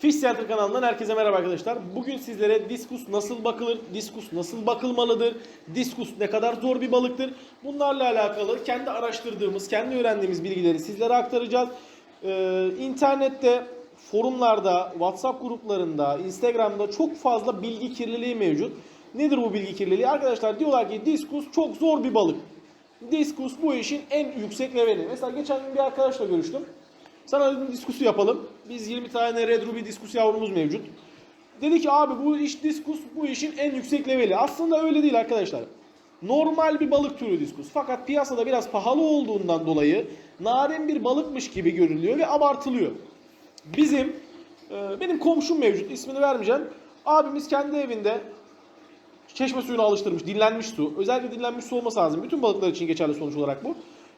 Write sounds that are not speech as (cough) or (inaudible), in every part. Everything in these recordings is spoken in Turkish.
Fish Center kanalından herkese merhaba arkadaşlar. Bugün sizlere diskus nasıl bakılır, diskus nasıl bakılmalıdır, diskus ne kadar zor bir balıktır. Bunlarla alakalı kendi araştırdığımız, kendi öğrendiğimiz bilgileri sizlere aktaracağız. Ee, internette, forumlarda, WhatsApp gruplarında, Instagram'da çok fazla bilgi kirliliği mevcut. Nedir bu bilgi kirliliği? Arkadaşlar diyorlar ki diskus çok zor bir balık. Diskus bu işin en yüksek leveli. Mesela geçen gün bir arkadaşla görüştüm. Sana dedim diskusu yapalım. Biz 20 tane Red Ruby diskus yavrumuz mevcut. Dedi ki abi bu iş diskus bu işin en yüksek leveli. Aslında öyle değil arkadaşlar. Normal bir balık türü diskus. Fakat piyasada biraz pahalı olduğundan dolayı narin bir balıkmış gibi görülüyor ve abartılıyor. Bizim e, benim komşum mevcut ismini vermeyeceğim. Abimiz kendi evinde çeşme suyunu alıştırmış, dinlenmiş su. Özellikle dinlenmiş su olması lazım. Bütün balıklar için geçerli sonuç olarak bu.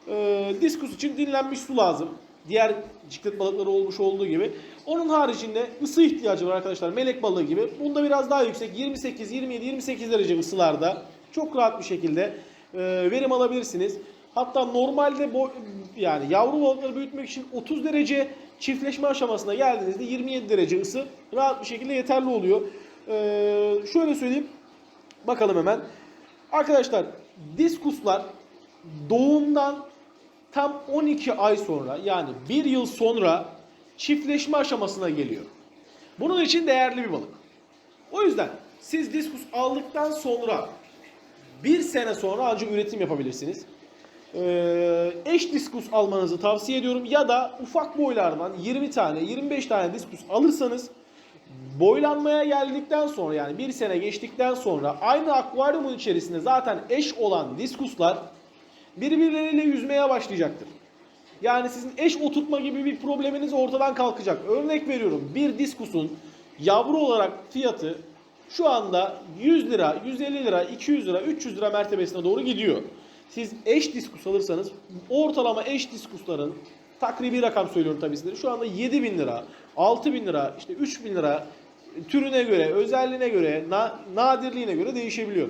Ee, diskus için dinlenmiş su lazım. Diğer ciklet balıkları olmuş olduğu gibi. Onun haricinde ısı ihtiyacı var arkadaşlar. Melek balığı gibi. Bunda biraz daha yüksek. 28, 27, 28 derece ısılarda çok rahat bir şekilde e, verim alabilirsiniz. Hatta normalde bo- yani yavru balıkları büyütmek için 30 derece çiftleşme aşamasına geldiğinizde 27 derece ısı rahat bir şekilde yeterli oluyor. Ee, şöyle söyleyeyim. Bakalım hemen. Arkadaşlar diskuslar doğumdan tam 12 ay sonra yani 1 yıl sonra çiftleşme aşamasına geliyor. Bunun için değerli bir balık. O yüzden siz diskus aldıktan sonra bir sene sonra ancak üretim yapabilirsiniz. Ee, eş diskus almanızı tavsiye ediyorum ya da ufak boylardan 20 tane 25 tane diskus alırsanız boylanmaya geldikten sonra yani bir sene geçtikten sonra aynı akvaryumun içerisinde zaten eş olan diskuslar birbirleriyle yüzmeye başlayacaktır. Yani sizin eş oturtma gibi bir probleminiz ortadan kalkacak. Örnek veriyorum bir diskusun yavru olarak fiyatı şu anda 100 lira, 150 lira, 200 lira, 300 lira mertebesine doğru gidiyor. Siz eş diskus alırsanız ortalama eş diskusların takribi rakam söylüyorum tabii sizlere. Şu anda 7 bin lira, 6 bin lira, işte 3 bin lira türüne göre, özelliğine göre, na- nadirliğine göre değişebiliyor.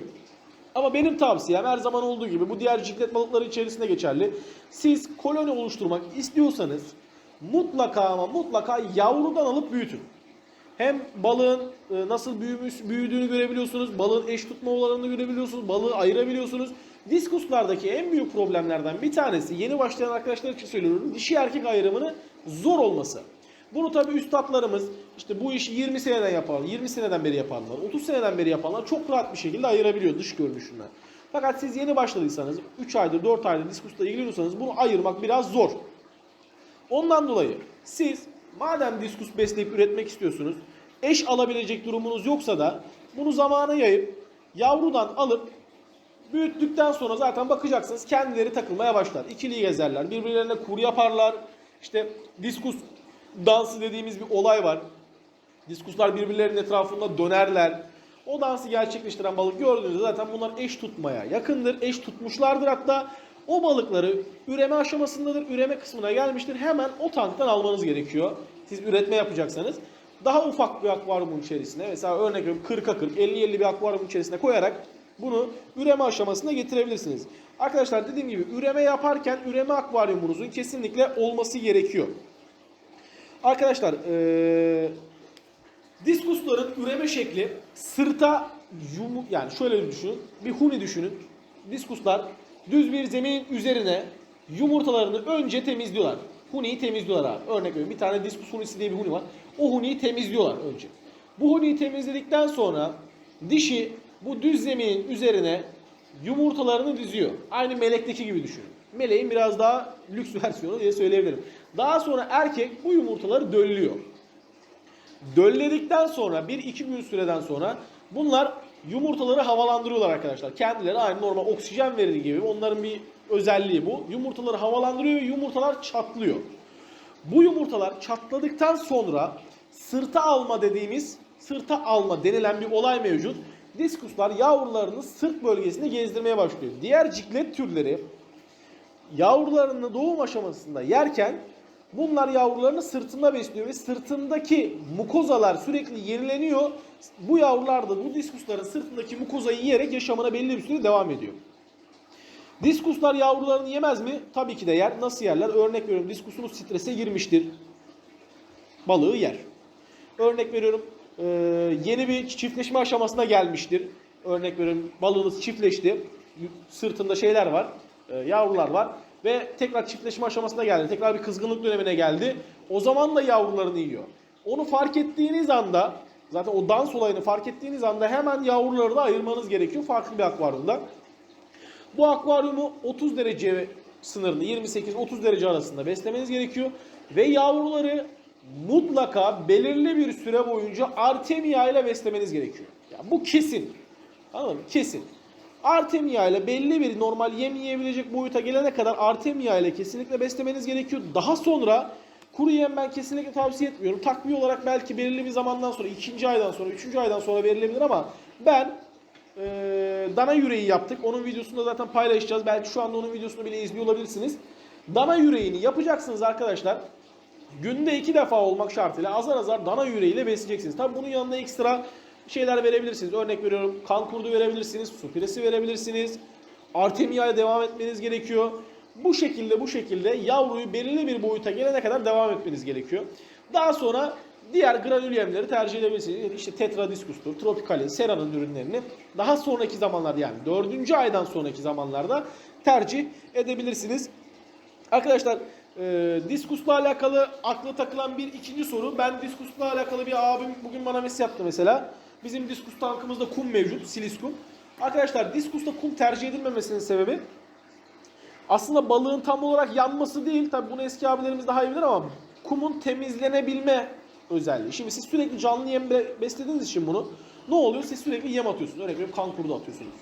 Ama benim tavsiyem her zaman olduğu gibi bu diğer ciklet balıkları içerisinde geçerli. Siz koloni oluşturmak istiyorsanız mutlaka ama mutlaka yavrudan alıp büyütün. Hem balığın e, nasıl büyümüş, büyüdüğünü görebiliyorsunuz, balığın eş tutma olanını görebiliyorsunuz, balığı ayırabiliyorsunuz. Diskuslardaki en büyük problemlerden bir tanesi yeni başlayan arkadaşlar için söylüyorum dişi erkek ayrımını zor olması. Bunu tabi üstadlarımız işte bu işi 20 seneden yapan, 20 seneden beri yapanlar, 30 seneden beri yapanlar çok rahat bir şekilde ayırabiliyor dış görünüşünden. Fakat siz yeni başladıysanız, 3 aydır 4 aydır diskusla ilgileniyorsanız bunu ayırmak biraz zor. Ondan dolayı siz madem diskus besleyip üretmek istiyorsunuz, eş alabilecek durumunuz yoksa da bunu zamana yayıp yavrudan alıp büyüttükten sonra zaten bakacaksınız kendileri takılmaya başlar. İkili gezerler, birbirlerine kur yaparlar. İşte diskus dansı dediğimiz bir olay var. Diskuslar birbirlerinin etrafında dönerler. O dansı gerçekleştiren balık gördüğünüzde zaten bunlar eş tutmaya yakındır. Eş tutmuşlardır hatta. O balıkları üreme aşamasındadır. Üreme kısmına gelmiştir. Hemen o tanktan almanız gerekiyor. Siz üretme yapacaksanız. Daha ufak bir akvaryumun içerisine mesela örnek veriyorum 40'a 40, 50-50 bir akvaryumun içerisine koyarak bunu üreme aşamasına getirebilirsiniz. Arkadaşlar dediğim gibi üreme yaparken üreme akvaryumunuzun kesinlikle olması gerekiyor. Arkadaşlar diskusların üreme şekli sırta yumu yani şöyle düşünün. Bir huni düşünün. Diskuslar düz bir zemin üzerine yumurtalarını önce temizliyorlar. Huniyi temizliyorlar abi. Örnek veriyorum bir tane diskus hunisi diye bir huni var. O huniyi temizliyorlar önce. Bu huniyi temizledikten sonra dişi bu düz zeminin üzerine yumurtalarını diziyor. Aynı melekteki gibi düşünün. Meleğin biraz daha lüks (laughs) versiyonu diye söyleyebilirim. Daha sonra erkek bu yumurtaları döllüyor. Dölledikten sonra 1-2 gün süreden sonra bunlar yumurtaları havalandırıyorlar arkadaşlar. Kendileri aynı normal oksijen verir gibi. Onların bir özelliği bu. Yumurtaları havalandırıyor ve yumurtalar çatlıyor. Bu yumurtalar çatladıktan sonra sırta alma dediğimiz sırta alma denilen bir olay mevcut. Diskuslar yavrularını sırt bölgesinde gezdirmeye başlıyor. Diğer ciklet türleri yavrularını doğum aşamasında yerken bunlar yavrularını sırtında besliyor ve sırtındaki mukozalar sürekli yenileniyor. Bu yavrular da bu diskusların sırtındaki mukozayı yiyerek yaşamına belli bir süre devam ediyor. Diskuslar yavrularını yemez mi? Tabii ki de yer. Nasıl yerler? Örnek veriyorum diskusunuz strese girmiştir. Balığı yer. Örnek veriyorum e, yeni bir çiftleşme aşamasına gelmiştir. Örnek veriyorum balığınız çiftleşti. Sırtında şeyler var, e, yavrular var. Ve tekrar çiftleşme aşamasına geldi. Tekrar bir kızgınlık dönemine geldi. O zaman da yavrularını yiyor. Onu fark ettiğiniz anda zaten o dans olayını fark ettiğiniz anda hemen yavruları da ayırmanız gerekiyor farklı bir akvaryumdan. Bu akvaryumu 30 derece sınırını 28-30 derece arasında beslemeniz gerekiyor. Ve yavruları mutlaka belirli bir süre boyunca Artemia ile beslemeniz gerekiyor. Yani bu kesin. Anladın mı? Kesin. Artemia ile belli bir normal yem yiyebilecek boyuta gelene kadar Artemia ile kesinlikle beslemeniz gerekiyor. Daha sonra kuru yem ben kesinlikle tavsiye etmiyorum. Takviye olarak belki belirli bir zamandan sonra, ikinci aydan sonra, üçüncü aydan sonra verilebilir ama ben ee, dana yüreği yaptık. Onun videosunu da zaten paylaşacağız. Belki şu anda onun videosunu bile izliyor olabilirsiniz. Dana yüreğini yapacaksınız arkadaşlar. Günde iki defa olmak şartıyla azar azar dana yüreğiyle besleyeceksiniz. Tabi bunun yanında ekstra şeyler verebilirsiniz. Örnek veriyorum kan kurdu verebilirsiniz, su piresi verebilirsiniz. Artemia ile devam etmeniz gerekiyor. Bu şekilde bu şekilde yavruyu belirli bir boyuta gelene kadar devam etmeniz gerekiyor. Daha sonra diğer granül yemleri tercih edebilirsiniz. İşte Tetra Discus'tur, Tropical'in, Sera'nın ürünlerini daha sonraki zamanlarda yani dördüncü aydan sonraki zamanlarda tercih edebilirsiniz. Arkadaşlar e, diskusla alakalı akla takılan bir ikinci soru. Ben diskusla alakalı bir abim bugün bana mesaj yaptı mesela. Bizim diskus tankımızda kum mevcut, silis kum. Arkadaşlar diskusta kum tercih edilmemesinin sebebi aslında balığın tam olarak yanması değil. Tabi bunu eski abilerimiz daha iyi bilir ama kumun temizlenebilme özelliği. Şimdi siz sürekli canlı yem be- beslediğiniz için bunu ne oluyor? Siz sürekli yem atıyorsunuz. Örnek veriyorum kan kurdu atıyorsunuz.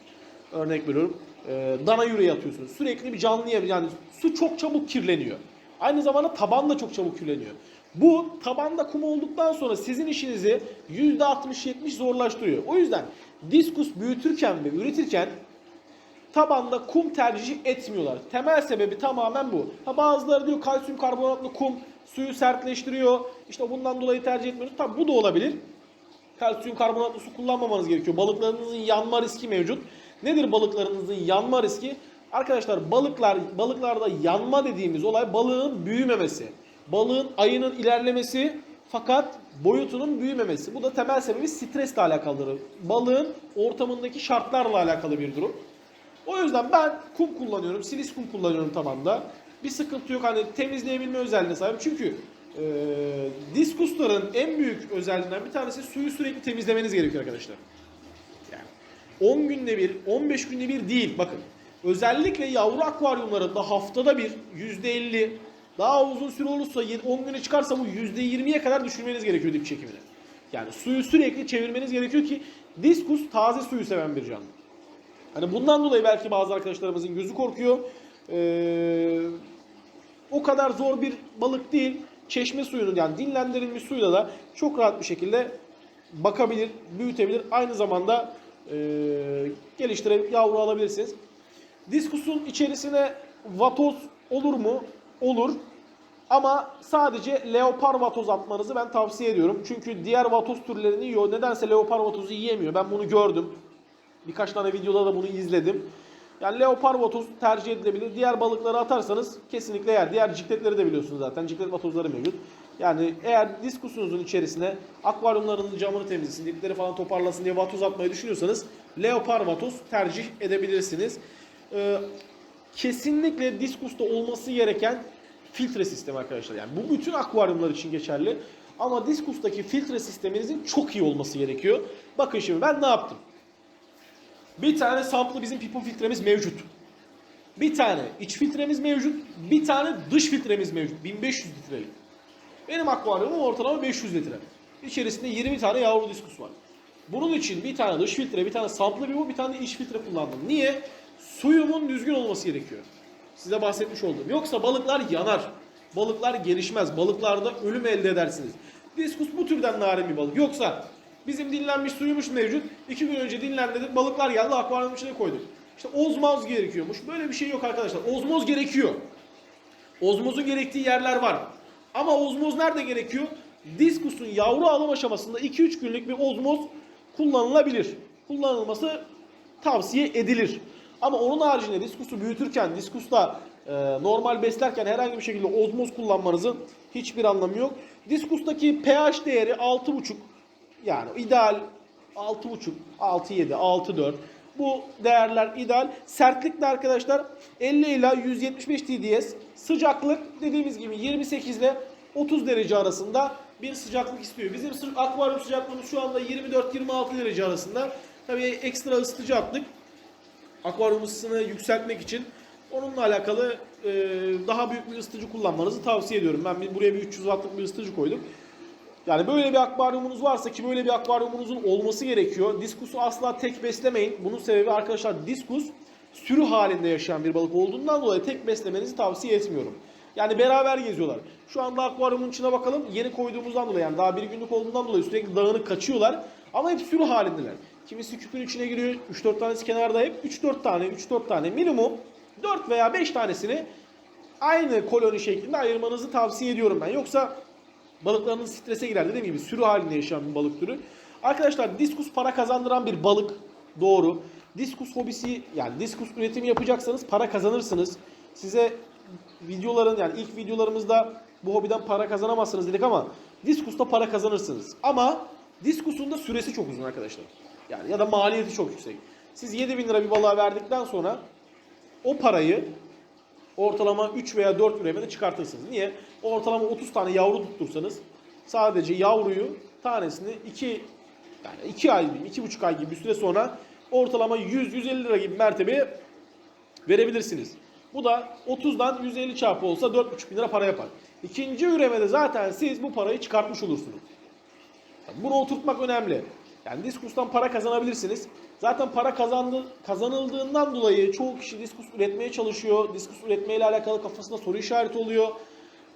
Örnek veriyorum e, dana yüreği atıyorsunuz. Sürekli bir canlı yem yani su çok çabuk kirleniyor. Aynı zamanda taban da çok çabuk kirleniyor. Bu tabanda kum olduktan sonra sizin işinizi %60-70 zorlaştırıyor. O yüzden diskus büyütürken ve üretirken tabanda kum tercih etmiyorlar. Temel sebebi tamamen bu. Ha bazıları diyor kalsiyum karbonatlı kum suyu sertleştiriyor. İşte bundan dolayı tercih etmiyoruz. Tabi bu da olabilir. Kalsiyum karbonatlı su kullanmamanız gerekiyor. Balıklarınızın yanma riski mevcut. Nedir balıklarınızın yanma riski? Arkadaşlar balıklar balıklarda yanma dediğimiz olay balığın büyümemesi. Balığın ayının ilerlemesi fakat boyutunun büyümemesi. Bu da temel sebebi stresle alakalıdır. Balığın ortamındaki şartlarla alakalı bir durum. O yüzden ben kum kullanıyorum. Silis kum kullanıyorum tabanda. Bir sıkıntı yok. Hani temizleyebilme özelliğine sahip. Çünkü e, diskusların en büyük özelliğinden bir tanesi suyu sürekli temizlemeniz gerekiyor arkadaşlar. Yani 10 günde bir, 15 günde bir değil. Bakın. Özellikle yavru akvaryumlarında haftada bir %50 daha uzun süre olursa 10 güne çıkarsa bu %20'ye kadar düşürmeniz gerekiyor dip çekimini. Yani suyu sürekli çevirmeniz gerekiyor ki diskus taze suyu seven bir canlı. Hani bundan dolayı belki bazı arkadaşlarımızın gözü korkuyor. Ee, o kadar zor bir balık değil. Çeşme suyunun yani dinlendirilmiş suyla da çok rahat bir şekilde bakabilir, büyütebilir. Aynı zamanda e, geliştirip yavru alabilirsiniz. Diskusun içerisine vatoz olur mu? Olur. Ama sadece leopar vatoz atmanızı ben tavsiye ediyorum. Çünkü diğer vatoz türlerini yiyor. Nedense leopar vatozu yiyemiyor. Ben bunu gördüm. Birkaç tane videoda da bunu izledim. Yani leopar vatoz tercih edilebilir. Diğer balıkları atarsanız kesinlikle yer. Diğer cikletleri de biliyorsunuz zaten. Ciklet vatozları mevcut. Yani eğer diskusunuzun içerisine akvaryumlarınızın camını temizlesin, dipleri falan toparlasın diye vatoz atmayı düşünüyorsanız leopar vatoz tercih edebilirsiniz. Ee, kesinlikle diskusta olması gereken filtre sistemi arkadaşlar. Yani bu bütün akvaryumlar için geçerli. Ama diskustaki filtre sisteminizin çok iyi olması gerekiyor. Bakın şimdi ben ne yaptım? Bir tane samplı bizim pipo filtremiz mevcut. Bir tane iç filtremiz mevcut. Bir tane dış filtremiz mevcut. 1500 litrelik. Benim akvaryumum ortalama 500 litre. İçerisinde 20 tane yavru diskus var. Bunun için bir tane dış filtre, bir tane samplı pipo, bir tane iç filtre kullandım. Niye? Suyumun düzgün olması gerekiyor. Size bahsetmiş oldum. Yoksa balıklar yanar. Balıklar gelişmez. Balıklarda ölüm elde edersiniz. Diskus bu türden narin bir balık. Yoksa bizim dinlenmiş suyumuz mevcut. İki gün önce dinlendirdik. Balıklar geldi akvaryumun içine koyduk. İşte ozmoz gerekiyormuş. Böyle bir şey yok arkadaşlar. Ozmoz gerekiyor. Ozmozun gerektiği yerler var. Ama ozmoz nerede gerekiyor? Diskusun yavru alım aşamasında 2-3 günlük bir ozmoz kullanılabilir. Kullanılması tavsiye edilir. Ama onun haricinde diskusu büyütürken, diskusta e, normal beslerken herhangi bir şekilde ozmoz kullanmanızın hiçbir anlamı yok. Diskustaki pH değeri 6,5 yani ideal 6,5, 6,7, 6,4 bu değerler ideal. Sertlik de arkadaşlar 50 ila 175 TDS. Sıcaklık dediğimiz gibi 28 ile 30 derece arasında bir sıcaklık istiyor. Bizim akvaryum sıcaklığımız şu anda 24-26 derece arasında. Tabii ekstra ısıtıcı attık. Akvaryum ısısını yükseltmek için onunla alakalı e, daha büyük bir ısıtıcı kullanmanızı tavsiye ediyorum. Ben bir, buraya bir 300 wattlık bir ısıtıcı koydum. Yani böyle bir akvaryumunuz varsa ki böyle bir akvaryumunuzun olması gerekiyor. Diskusu asla tek beslemeyin. Bunun sebebi arkadaşlar diskus sürü halinde yaşayan bir balık olduğundan dolayı tek beslemenizi tavsiye etmiyorum. Yani beraber geziyorlar. Şu anda akvaryumun içine bakalım. Yeni koyduğumuzdan dolayı yani daha bir günlük olduğundan dolayı sürekli dağınık kaçıyorlar. Ama hep sürü halindeler. Kimisi küpün içine giriyor. 3-4 tanesi kenarda hep. 3-4 tane, 3-4 tane minimum 4 veya 5 tanesini aynı koloni şeklinde ayırmanızı tavsiye ediyorum ben. Yoksa balıklarınız strese girer. Dediğim gibi sürü halinde yaşayan bir balık türü. Arkadaşlar diskus para kazandıran bir balık. Doğru. Diskus hobisi yani diskus üretimi yapacaksanız para kazanırsınız. Size videoların yani ilk videolarımızda bu hobiden para kazanamazsınız dedik ama diskusta para kazanırsınız. Ama diskusun da süresi çok uzun arkadaşlar. Yani ya da maliyeti çok yüksek. Siz 7000 lira bir balığa verdikten sonra o parayı ortalama 3 veya 4 üremede çıkartırsınız. Niye? Ortalama 30 tane yavru tuttursanız sadece yavruyu tanesini 2 yani 2 ay gibi, 2,5 ay gibi bir süre sonra ortalama 100-150 lira gibi mertebeye verebilirsiniz. Bu da 30'dan 150 çarpı olsa 4,5 bin lira para yapar. İkinci üremede zaten siz bu parayı çıkartmış olursunuz. Bunu oturtmak önemli. Yani diskustan para kazanabilirsiniz. Zaten para kazandı, kazanıldığından dolayı çoğu kişi diskus üretmeye çalışıyor. Diskus üretmeyle alakalı kafasında soru işareti oluyor.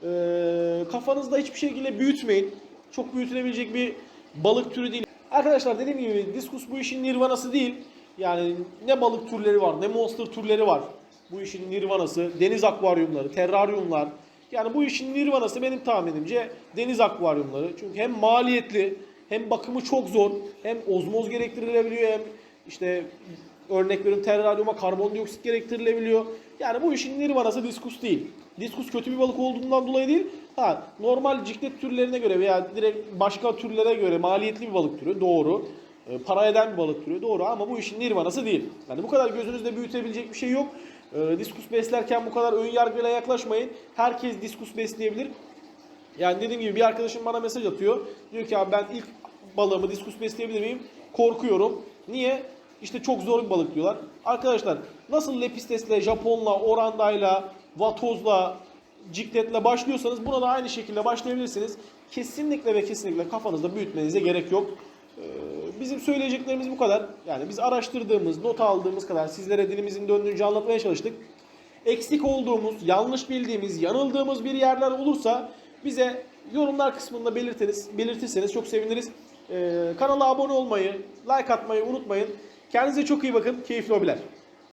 Ee, kafanızda hiçbir şekilde büyütmeyin. Çok büyütülebilecek bir balık türü değil. Arkadaşlar dediğim gibi diskus bu işin nirvanası değil. Yani ne balık türleri var ne monster türleri var. Bu işin nirvanası deniz akvaryumları, terraryumlar. Yani bu işin nirvanası benim tahminimce deniz akvaryumları. Çünkü hem maliyetli hem bakımı çok zor. Hem ozmoz gerektirilebiliyor hem işte örnek veriyorum terraryuma karbondioksit gerektirilebiliyor. Yani bu işin nirvanası diskus değil. Diskus kötü bir balık olduğundan dolayı değil. Ha normal ciklet türlerine göre veya direkt başka türlere göre maliyetli bir balık türü doğru. E, para eden bir balık türü doğru ama bu işin nirvanası değil. Yani bu kadar gözünüzde büyütebilecek bir şey yok. E, diskus beslerken bu kadar ön yargıyla yaklaşmayın. Herkes diskus besleyebilir. Yani dediğim gibi bir arkadaşım bana mesaj atıyor. Diyor ki abi ben ilk balığımı diskus besleyebilir miyim? Korkuyorum. Niye? İşte çok zor bir balık diyorlar. Arkadaşlar nasıl lepistesle, japonla, orandayla, vatozla, cikletle başlıyorsanız buna da aynı şekilde başlayabilirsiniz. Kesinlikle ve kesinlikle kafanızda büyütmenize gerek yok. Ee, Bizim söyleyeceklerimiz bu kadar. Yani biz araştırdığımız, not aldığımız kadar sizlere dilimizin döndüğünce anlatmaya çalıştık. Eksik olduğumuz, yanlış bildiğimiz, yanıldığımız bir yerler olursa bize yorumlar kısmında belirtiniz, belirtirseniz çok seviniriz. Ee, kanala abone olmayı, like atmayı unutmayın. Kendinize çok iyi bakın. Keyifli hobiler.